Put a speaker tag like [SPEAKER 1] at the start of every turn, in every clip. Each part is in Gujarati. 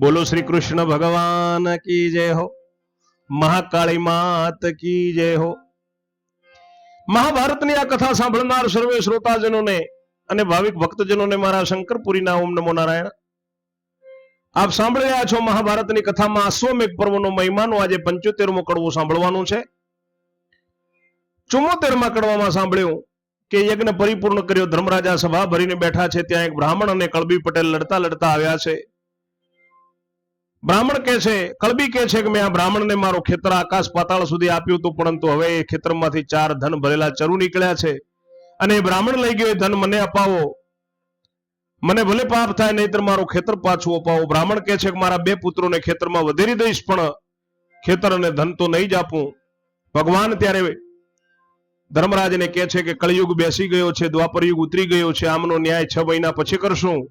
[SPEAKER 1] બોલો શ્રી કૃષ્ણ ભગવાન કી જય હો. મહાકાળી માત કી જય હો. મહાભારતની આ કથા સાંભળનાર સર્વે શ્રોતાજનોને અને ભાવિક ભક્તજનોને મારા શંકરપુરીના ઓમ નમો નારાયણ. આપ સાંભળી રહ્યા છો મહાભારતની કથામાં અશ્વમેઘ પર્વનો મહિમાનો આજે પંચોતેરમો કડવો સાંભળવાનું છે. ચુમ્મોતેરમાં કડવામાં સાંભળ્યું કે યજ્ઞ પરિપૂર્ણ કર્યો ધર્મરાજા સભા ભરીને બેઠા છે, ત્યાં એક બ્રાહ્મણ અને કળબી પટેલ લડતા લડતા આવ્યા છે. બ્રાહ્મણ કે છે કળબી કે છે કે મેં આ બ્રાહ્મણને મારો ખેતર આકાશ પાતાળ સુધી આપ્યું હતું, પરંતુ હવે એ ખેતરમાંથી ચાર ધન ભરેલા ચરુ નીકળ્યા છે. અને એ બ્રાહ્મણ લઈ ગયો ધન મને અપાવો. મને ભલે પાપ થાય, નહીતર મારું ખેતર પાછું અપાવો. બ્રાહ્મણ કે છે કે મારા બે પુત્રોને ખેતરમાં વધેરી દઈશ, પણ ખેતર અને ધન તો નહીં જ આપું. ભગવાન ત્યારે ધર્મરાજને કહે છે કે કળિયુગ બેસી ગયો છે દ્વાપર યુગ ઉતરી ગયો છે, આમનો ન્યાય છ મહિના પછી કરશું.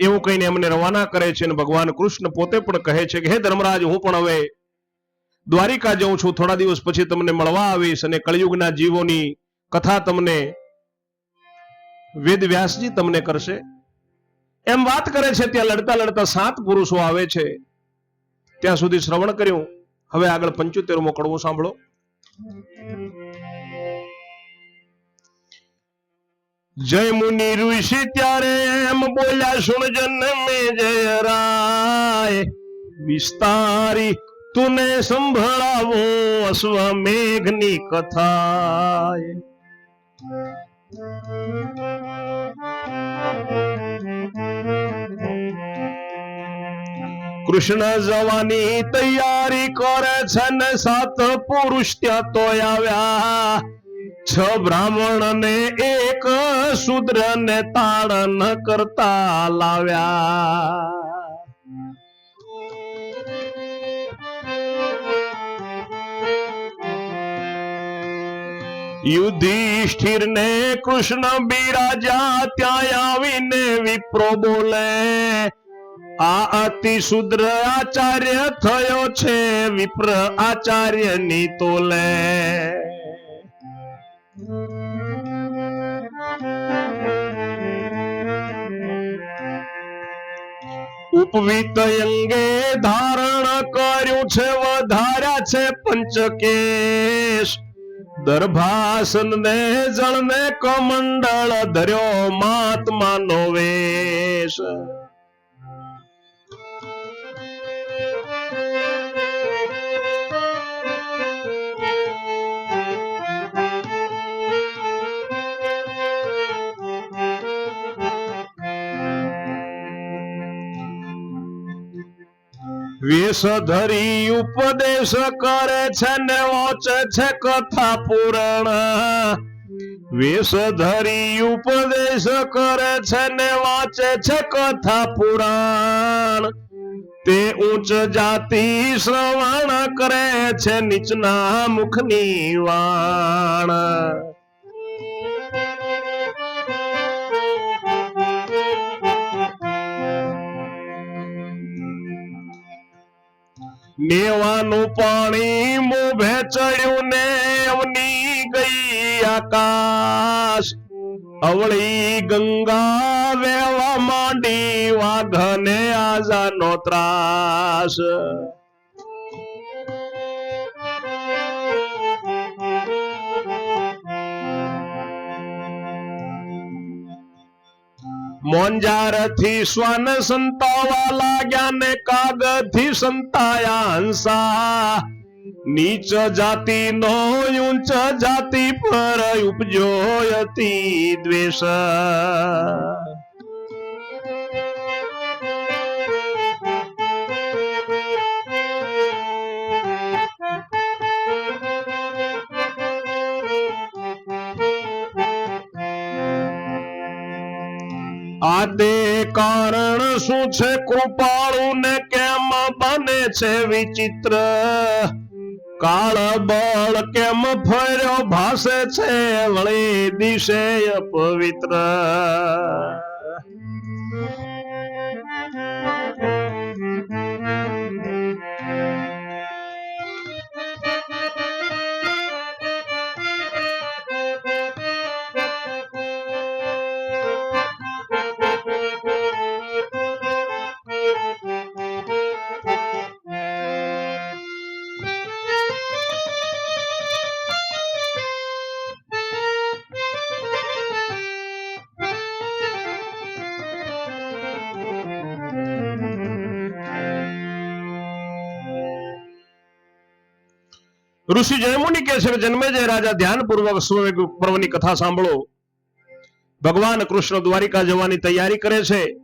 [SPEAKER 1] એવું કહીને એમને રવાના કરે છે અને ભગવાન કૃષ્ણ પોતે પણ કહે છે કે, હે ધર્મરાજ, હું પણ હવે દ્વારિકા જઉં છું. થોડા દિવસ પછી તમને મળવા આવીશ અને કળિયુગના જીવોની કથા તમને, વેદ વ્યાસજી તમને કરશે. એમ વાત કરે છે, ત્યાં લડતા લડતા સાત પુરુષો આવે છે. ત્યાં સુધી શ્રવણ કર્યું. હવે આગળ પંચોતેરમો કડવો સાંભળો. જય મુનિ ઋષિ ત્યારે એમ બોલ્યા, સુણ જન્મે જય રાય. વિસ્તારી તુને સંભળાવો અશ્વમેઘની કથા કૃષ્ણ જવાની તૈયારી કરે છે ને સાત પુરુષ ત્યાં તો આવ્યા. છ બ્રાહ્મણ ને એક શુદ્ર ને તાળન કરતા લાવ્યા. યુધિષ્ઠિર ને કૃષ્ણ બિરાજા ત્યાં આવીને વિપ્રો બોલે, આ અતિ શુદ્ર આચાર્ય થયો છે, વિપ્ર આચાર્યની તોલે. ઉપવિત અંગે ધારણ કર્યું છે, વધાર્યા છે પંચકેશ. દરભાસન ને જણ ને કમંડળ ધર્યો મહાત્મા નો વેશ. ધરી ઉપદેશ કરે છે ને વાંચે છે કથા પુરાણ. વેશ ધરી ઉપદેશ કરે છે ને વાંચે છે કથા પુરાણ. તે ઉચ્ચ જાતિ શ્રવણ કરે છે નીચના મુખની વાણ. મેવાનું પાણી મોભે ચડ્યું ને અવની ગઈ આકાશ. અવળી ગંગા વેવા માંડી વાઘને આજાનો ત્રાસ. મોંજાર સ્વાન સંતાવા લાગ્યા ને કાગથી સંતાયા હંસા. નીચ જાતિ નો ઊંચ જાતિ પર ઉપજો હતી દ્વેષ. આ તે કારણ શું છે? કૃપાળુ ને કેમ બને છે વિચિત્ર? કાળ બળ કેમ ફર્યો ભાસે છે વળી દિશે અપવિત્ર? ઋષિ જયમુનિ કે છે, જન્મે જય રાજા ધ્યાનપૂર્વક સ્વવેગ પર્વની કથા સાંભળો. ભગવાન કૃષ્ણ દ્વારિકા જવાની તૈયારી કરે છે.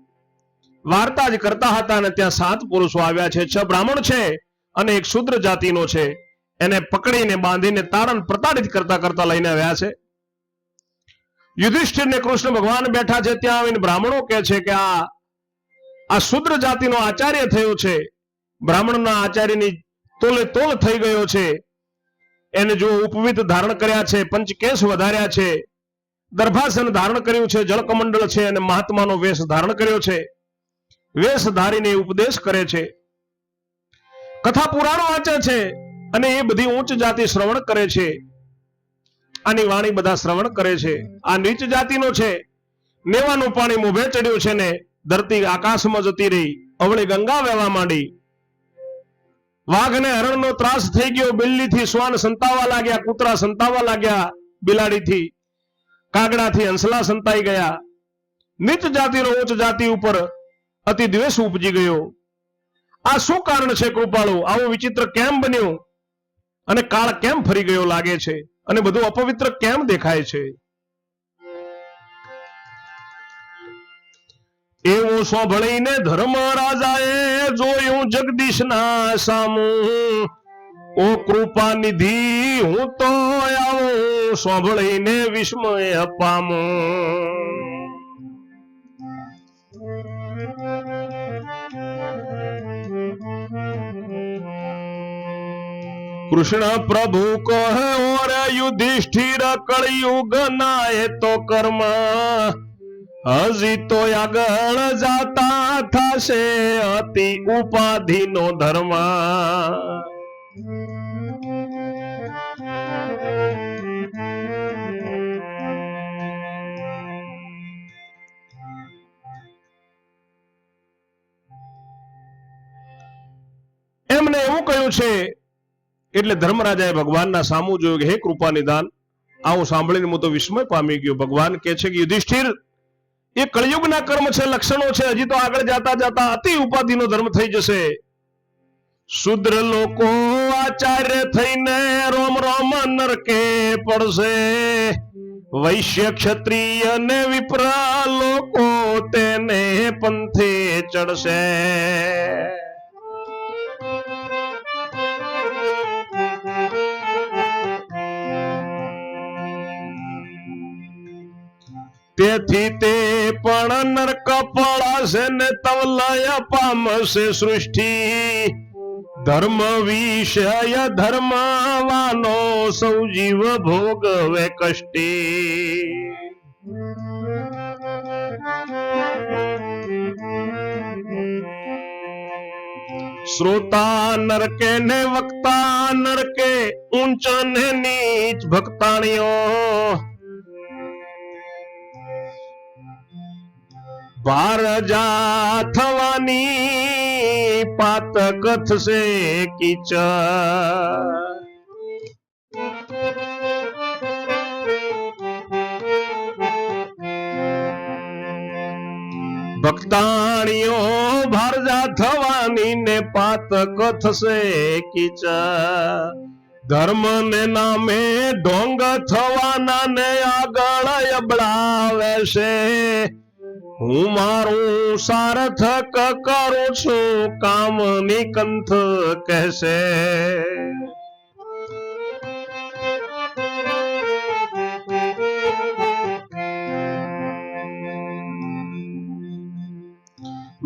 [SPEAKER 1] વાર્તા જ કરતા હતા અને ત્યાં સાત પુરુષો આવ્યા છે, છ બ્રાહ્મણ છે અને એક શુદ્ર જાતિનો છે. એને પકડીને બાંધીને તારણ પ્રતાડિત કરતા કરતા લઈને આવ્યા છે. યુધિષ્ઠિર ને કૃષ્ણ ભગવાન બેઠા છે, ત્યાં આવીને બ્રાહ્મણો કહે છે કે આ આ શુદ્ર જાતિનો આચાર્ય થયો છે. બ્રાહ્મણના આચાર્યની તોલે તોલ થઈ ગયો છે. એને જો ઉપવિત ધારણ કર્યા છે, પંચકેશ વધાર્યા છે, દર્ભાસન ધારણ કર્યું છે, જળકમંડળ છે અને મહાત્માનો વેશ ધારણ કર્યો છે, વેશ ધારીને ઉપદેશ કરે છે. કથા પુરાણો વાંચે છે અને એ બધી ઉચ્ચ જાતિ શ્રવણ કરે છે. આની વાણી બધા શ્રવણ કરે છે. આ નીચ જાતિનો છે. નેવાનું પાણી મોભે ચડ્યું છે ને ધરતી આકાશમાં જતી રહી. અવળી ગંગા વહેવા માંડી. વાઘ ને હરણનો ત્રાસ થઈ ગયો, બિલ્લીથી શ્વાન સંતાવા લાગ્યા, કૂતરા સંતાવા લાગ્યા, બિલાડીથી, કાગડાથી હંસલા સંતાઈ ગયા. નીચ જાતિનો ઉચ્ચ જાતિ ઉપર અતિ દ્વેષ ઉપજી ગયો. આ શું કારણ છે કૃપાળુ? આવું વિચિત્ર કેમ બન્યું? અને કાળ કેમ ફરી ગયો લાગે છે? અને બધું અપવિત્ર કેમ દેખાય છે? એવું સાંભળીને ધર્મ રાજાએ જોયું જગદીશના સામું. ઓ કૃપા નિધિ હું તો આવું, સાંભળીને વિસ્મય પામું કૃષ્ણ પ્રભુ કહે, ઓર યુધિષ્ઠિર કળિયુગ ના એ તો કર્મ. હજી તો આગળ જાતા થશે અતિ ઉપાધિ નો ધર્મ. એમને એવું કહ્યું છે, એટલે ધર્મરાજાએ ભગવાનના સામું જોયું કે, હે કૃપા નિદાન આવું સાંભળીને હું તો વિસ્મય પામી ગયો. ભગવાન કે છે કે, યુધિષ્ઠિર એ કળિયુગના કર્મ છે, લક્ષણો છે, હજી તો આગળ જતા જતા અતિ ઉપાધિનો ધર્મ થઈ જશે. શુદ્ર લોકો આચાર્ય થઈને રોમ રોમ નરકે પડશે. વૈશ્ય ક્ષત્રિય ને વિપ્ર લોકો તેને પંથે ચડશે. તેથી તે પણ નરક પડાશે ને તવલય પામશે સૃષ્ટિ. ધર્મ વિષય ધર્માવાનો સૌ જીવ ભોગવે કષ્ટી. શ્રોતા નરકે ને વક્તા નરકે ઊંચ ને નીચ ભક્તાણીઓ. ભારજા થવાની પાતક થશે કીચ ભક્તાણીઓ ભારજા થવાની ને પાતક થશે કીચ ધર્મ ને નામે ઢોંગ થવાના ને આગળ અબડાવે છે. હું મારું સાર્થક કરું છું કામ નિકંથ કહેશે.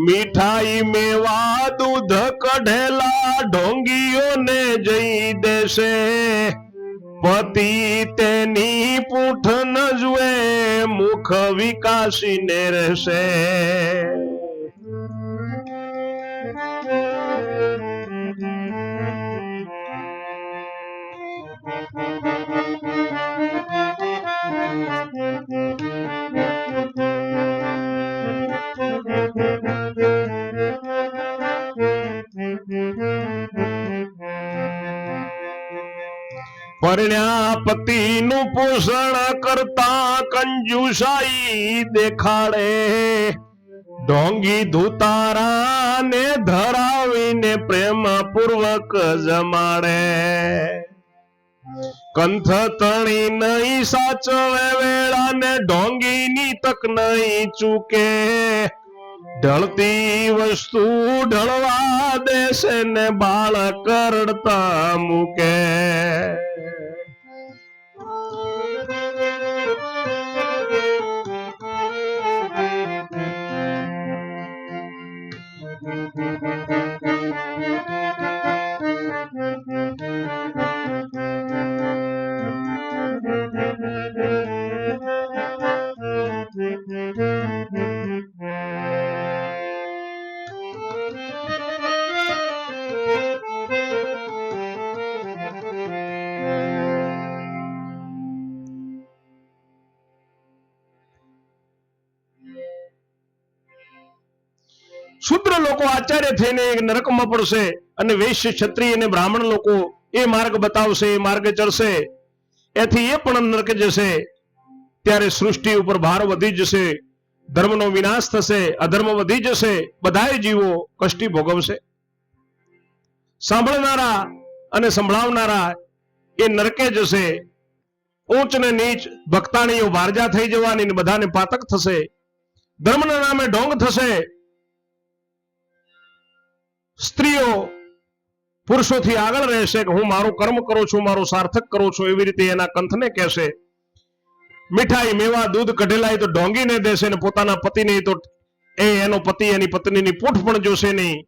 [SPEAKER 1] મીઠાઈ મેવા દૂધ કઢેલા ઢોંગીઓને જઈ દેશે. પતિ તેની પૂઠ ન જુએ મુખ વિકાસીને રહેશે. પરણ્યા પતિનું પોષણ કરતા કંજુસાઈ દેખાડે. ઢોંગી ધુતારાને ધરાવીને પ્રેમ પૂર્વક જમાડે. કંથ તણી નહીં સાચવે વેળા ને ઢોંગીની તક નહીં ચૂકે. ઢળતી વસ્તુ ઢળવા દેશે ને બાળ કરડતા મૂકે. લોકો થઈને નરકમાં પડશે અને વૈશ્ય ક્ષત્રિય અને બ્રાહ્મણ લોકો એ માર્ગ બતાવશે, એ માર્ગે ચડશે. એથી એ પણ નરક જશે. ત્યારે સૃષ્ટિ ઉપર ભાર વધી જશે, ધર્મનો વિનાશ થશે, અધર્મ વધી જશે બધાએ જીવો કષ્ટી ભોગવશે. સાંભળનારા અને સંભળાવનારા એ નરકે જશે. ઊંચ ને નીચ ભક્તાણીઓ વારજા થઈ જવાની બધાને પાતક થશે. ધર્મના નામે ઢોંગ થશે. સ્ત્રીઓ પુરુષોથી આગળ રહેશે કે હું મારું કર્મ કરું છું, મારું સાર્થક કરું છું, એવી રીતે એના કંથને કહેશે. મીઠાઈ, મેવા, દૂધ કઢેલાય તો ઢોંગીને દેશે ને પોતાના પતિને તો એ એનો પતિ, એની પત્નીની પૂઠ પણ જોશે નહીં.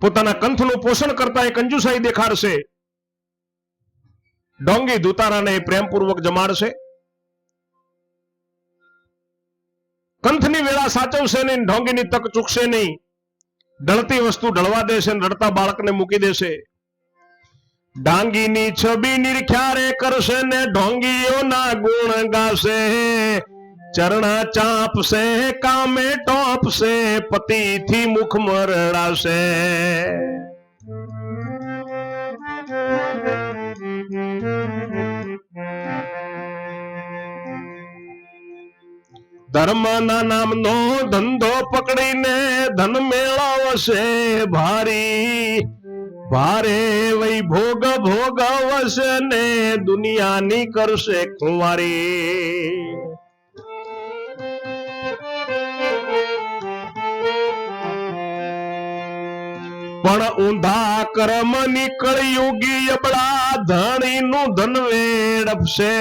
[SPEAKER 1] પોતાના કંથનું પોષણ કરતા એ કંજુસાઈ દેખાડશે. ડોંગી દુતારાને એ પ્રેમપૂર્વક જમાડશે. કંથની વેળા સાચવશે નહીં ઢોંગીની તક ચૂકશે નહીં? ઢળતી વસ્તુ ઢળવા દેશે ને રડતા બાળકને મૂકી દેશે. ડાંગીની છબી નિરખ્યારે કરશે ને ઢોંગીઓના ગુણ ગાશે. ચરણા ચાપશે, કામે ટોપશે, પતિથી મુખ મરડાશે. ધર્મના નામનો ધંધો પકડીને ધન મેળવશે ભારી. ભારે વૈભોગ ભોગવશે ને દુનિયાની કરશે ખુવારી. પણ ઊંધા કર્મ નીકળયુગી અબળા ધણીનું ધન વેડપશે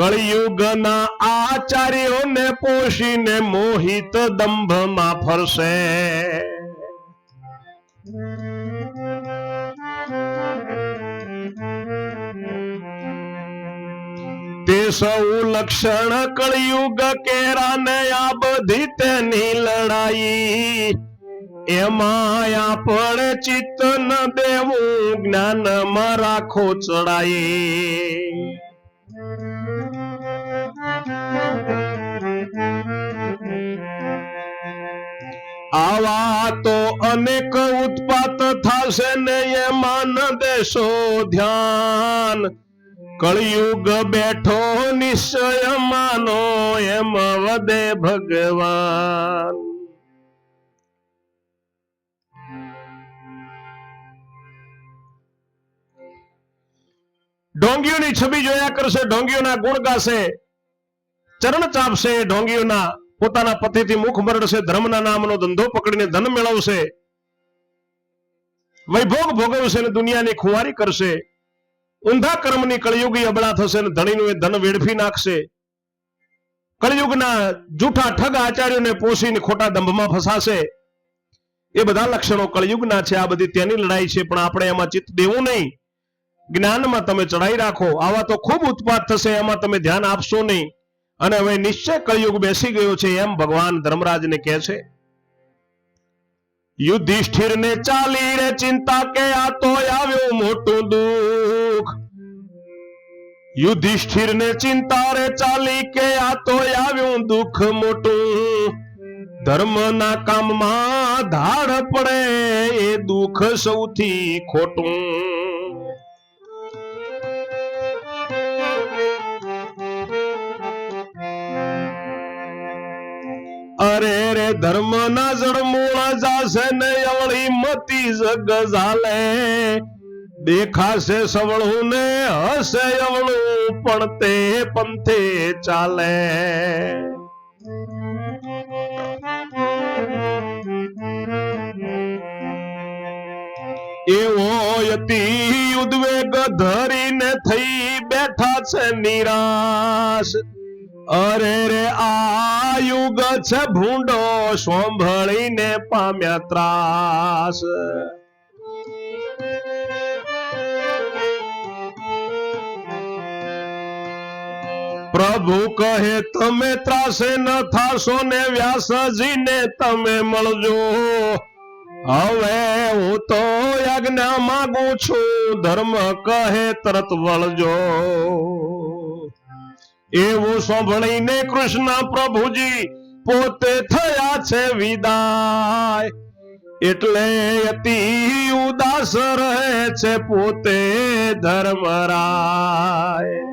[SPEAKER 1] કળિયુગના આચાર્યોને પોષીને મોહિત દંભમાં ફરશે. તે સૌ લક્ષણ કળિયુગ કેરાને આ બધી તેની લડાઈ. એમાં આપણે ચિત્ત ન દેવું, જ્ઞાનમાં રાખો ચડાઈ. આવા તો અનેક ઉત્પાત થશે ને એમાં ન દેશો ધ્યાન. કળિયુગ બેઠો નિશ્ચય માનો, એમ વદે ભગવાન. ઢોંગીઓની છબી જોયા કરશે ઢોંગીઓના ગુણ ગાશે. ચરણ ચાપશે ઢોંગીઓના પોતાના પતિથી મુખ મરડશે, ધર્મના નામનો ધંધો પકડીને ધન મેળવશે. વૈભોગ ભોગવશે ને દુનિયાની ખુવારી કરશે. ઊંધા કર્મની કળિયુગી અબળા થશે અને ધણીનું એ ધન વેડફી નાખશે. કળિયુગના જૂઠા ઠગ આચાર્યોને પોષીને ખોટા દંભમાં ફસાશે. એ બધા લક્ષણો કળિયુગના છે, આ બધી તેની લડાઈ છે, પણ આપણે એમાં ચિત્ત દેવું નહીં. જ્ઞાનમાં તમે ચડાઈ રાખો, આવા તો ખૂબ ઉત્પાદ થશે, એમાં તમે ધ્યાન આપશો નહીં. અને હવે નિશ્ચય કળિયુગ બેસી ગયો છે, એમ ભગવાન ધર્મરાજને કહે છે. યુધિષ્ઠિર ને ચાલી રે ચિંતા કે આ તો આવ્યું મોટું દુઃખ. યુધિષ્ઠિર ને ચિંતા રે ચાલી કે આ તો આવ્યું દુઃખ મોટું. ધર્મના કામમાં ધાડ પડે, એ દુઃખ સૌથી ખોટું. અરે રે ધર્મ ના જળમૂળ જાશે ને અવળી મતી જગ ઝાલે. દેખાશે સવળું ને હશે અવળું પણ તે પંથે ચાલે. એવો અતિ ઉદ્વેગ ધરીને થઈ બેઠા છે નિરાશ. અરે રે, આ યુગ છે ભૂંડો સાંભળીને પામ્યા ત્રાસ. પ્રભુ કહે, તમે ત્રાસે ન થાશો ને વ્યાસજીને તમે મળજો. હવે હું તો યજ્ઞ માંગુ છું, ધર્મ કહે, તરત વળજો. એવું સાંભળીને કૃષ્ણ પ્રભુજી, પોતે થયા છે વિદાય. એટલે અતિ ઉદાસ રહે છે પોતે ધર્મરાય.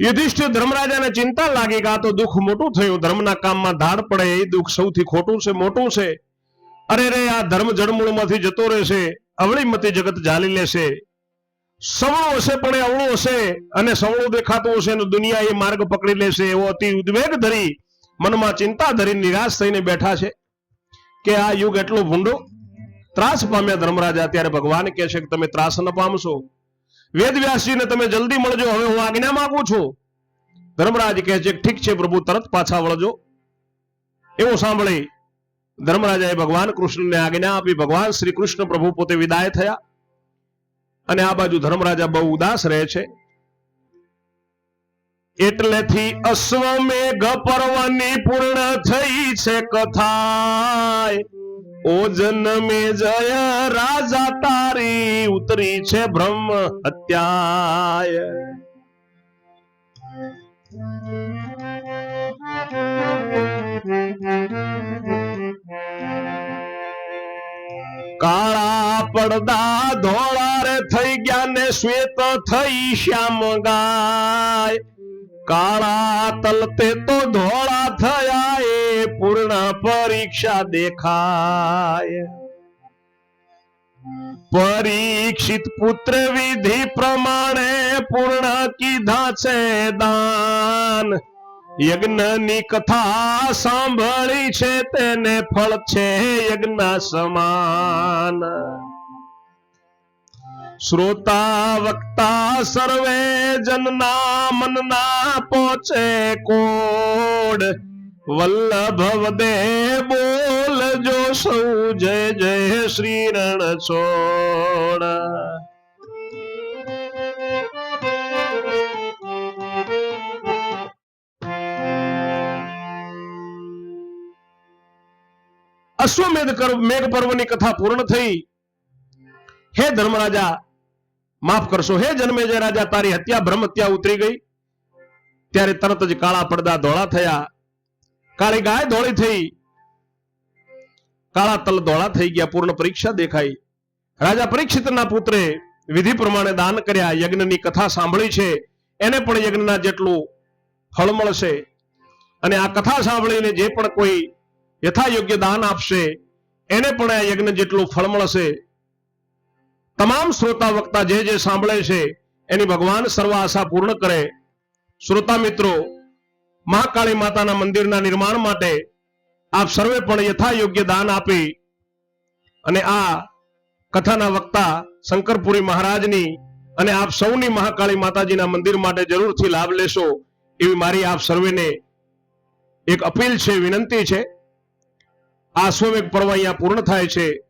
[SPEAKER 1] યુધિષ્ઠિર ધર્મરાજાને ચિંતા લાગી કે આ તો દુઃખ મોટું થયું. ધર્મના કામમાં ધાડ પડે, એ દુઃખ સૌથી ખોટું છે, મોટું છે. અરે રે, આ ધર્મ જડમૂળમાંથી જતો રહેશે અવળીમતી જગત જાલી લેશે સવળું હશે પણ એ અવળું હશે અને સવળું દેખાતું હશે અને દુનિયા એ માર્ગ પકડી લેશે એવો અતિ ઉદ્વેગ ધરી મનમાં ચિંતા ધરી નિરાશ થઈને બેઠા છે કે આ યુગ એટલો ભૂંડો ત્રાસ પામ્યા ધર્મરાજા. ત્યારે ભગવાન કહે છે કે તમે ત્રાસ ન પામશો. વેદ વ્યાસજીને તમે જલ્દી મળજો. હવે હું આજ્ઞા માંગુ છું. ધર્મરાજ કહે છે, ઠીક છે પ્રભુ, તરત પાછા વળજો. એવું સાંભળી ધર્મરાજાએ ભગવાન કૃષ્ણને આજ્ઞા આપી. ભગવાન શ્રી કૃષ્ણ પ્રભુ પોતે વિદાય થયા. અને આ બાજુ ધર્મરાજા બહુ ઉદાસ રહે છે. એટલેથી અશ્વમેઘ પર્વની પૂર્ણ થઈ છે કથા ઓ જન્મે જય રાજા તારી ઉતરી છે બ્રહ્મ હત્યાય કાળા પડદા ધોળા થઈ ગયા ને શ્વેત થઈ શ્યામ ગાય. કાળા તલતે તો ધોળા થયા પૂર્ણ પરીક્ષા દેખાય. પરીક્ષિત પુત્ર વિધિ પ્રમાણે પૂર્ણ કીધા છે દાન. યજ્ઞની કથા સાંભળી છે તેને ફળ છે યજ્ઞ સમાન. શ્રોતા, વક્તા, સર્વે જનના મનના પહોંચે કોડ. વલ્લભ દે બોલજો સૌ, જય જય શ્રી રણ છોડ અશ્વમેધ મેઘ પર્વની કથા પૂર્ણ થઈ. હે ધર્મરાજા, માફ કરશો, હે જન્મેજય રાજા, તારી હત્યા બ્રહ્મ હત્યા ઉતરી ગઈ. ત્યારે તરત જ કાળા પડદા ધોળા થયા. કાળી ગાય ધોળી થઈ. કાળા તલ ધોળા થઈ ગયા, પૂર્ણ પરીક્ષા દેખાઈ. રાજા પરીક્ષિતના પુત્રે વિધિ પ્રમાણે દાન કર્યા, યજ્ઞની કથા સાંભળી છે. એને પણ યજ્ઞના જેટલું ફળ મળશે. અને આ કથા સાંભળીને જે પણ કોઈ યથાયોગ્ય દાન આપશે, એને પણ આ યજ્ઞ જેટલું ફળ મળશે. તમામ શ્રોતા વક્તા જે જે સાંભળે છે, એની ભગવાન સર્વ આશા પૂર્ણ કરે. શ્રોતા મિત્રો મહાકાળી માતાના મંદિરના નિર્માણ માટે આપ સર્વે પણ યથા યોગ્ય દાન આપી અને આ કથાના વક્તા શંકરપુરી મહારાજની અને આપ સૌની મહાકાળી માતાજીના મંદિર માટે જરૂરથી લાભ લેશો એવી મારી આપ સર્વેને એક અપીલ છે, વિનંતી છે. આ સોમેક પર્વ અહીંયા પૂર્ણ થાય છે.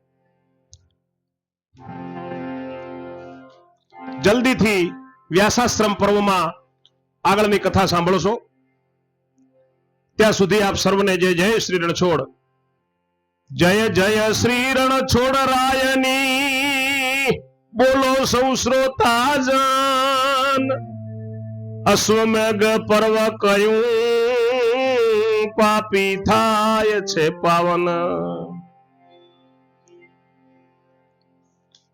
[SPEAKER 1] જલ્દીથી વ્યાસાશ્રમ પર્વમાં આગળની કથા સાંભળશો. ત્યાં સુધી આપ સર્વને જય જય શ્રી રણછોડ. જય જય શ્રી રણછોડ રાયની. બોલો સૌ શ્રોતાજન. અશ્વમેઘ પર્વ કયું પાપી થાય છે પાવન.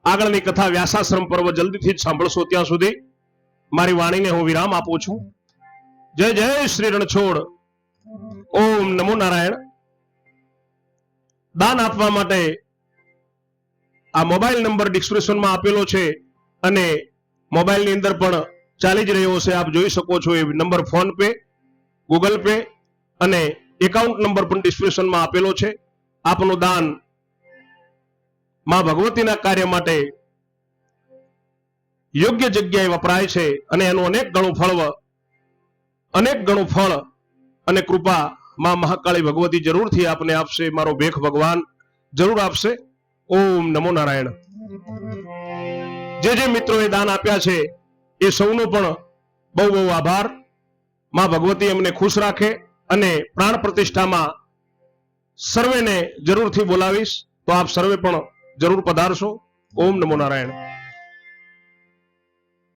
[SPEAKER 1] આગળની કથા વ્યાસાશ્રમ પર્વ જલ્દીથી જ સાંભળશો ત્યાં સુધી. મારી વાણીને હું વિરામ આપું છું. જય જય શ્રી રણછોડ. ઓમ નમો નારાયણ. દાન આપવા માટે આ મોબાઈલ નંબર ડિસ્ક્રિપ્શનમાં આપેલો છે અને મોબાઈલની અંદર પણ ચાલી જ રહ્યો છે, આપ જોઈ શકો છો એ number PhonePe, Google Pay અને એકાઉન્ટ નંબર પણ ડિસ્ક્રિપ્શનમાં આપેલો છે. આપનું દાનમાં ભગવતીના કાર્ય માટે યોગ્ય જગ્યાએ વપરાય છે અને એનું અનેક ગણું ફળ, અનેક ગણું ફળ અને કૃપા માં મહાકાળી ભગવતી જરૂરથી આપને આપશે, મારો ભેખ ભગવાન જરૂર આપશે. ઓમ નમો નારાયણ. જે જે મિત્રોએ દાન આપ્યા છે, એ સૌનો પણ બહુ બહુ આભાર. માં ભગવતી એમને ખુશ રાખે અને પ્રાણ પ્રતિષ્ઠામાં સર્વેને જરૂરથી બોલાવીશ. તો આપ સર્વે પણ જરૂર પધારશો. ઓમ નમો નારાયણ.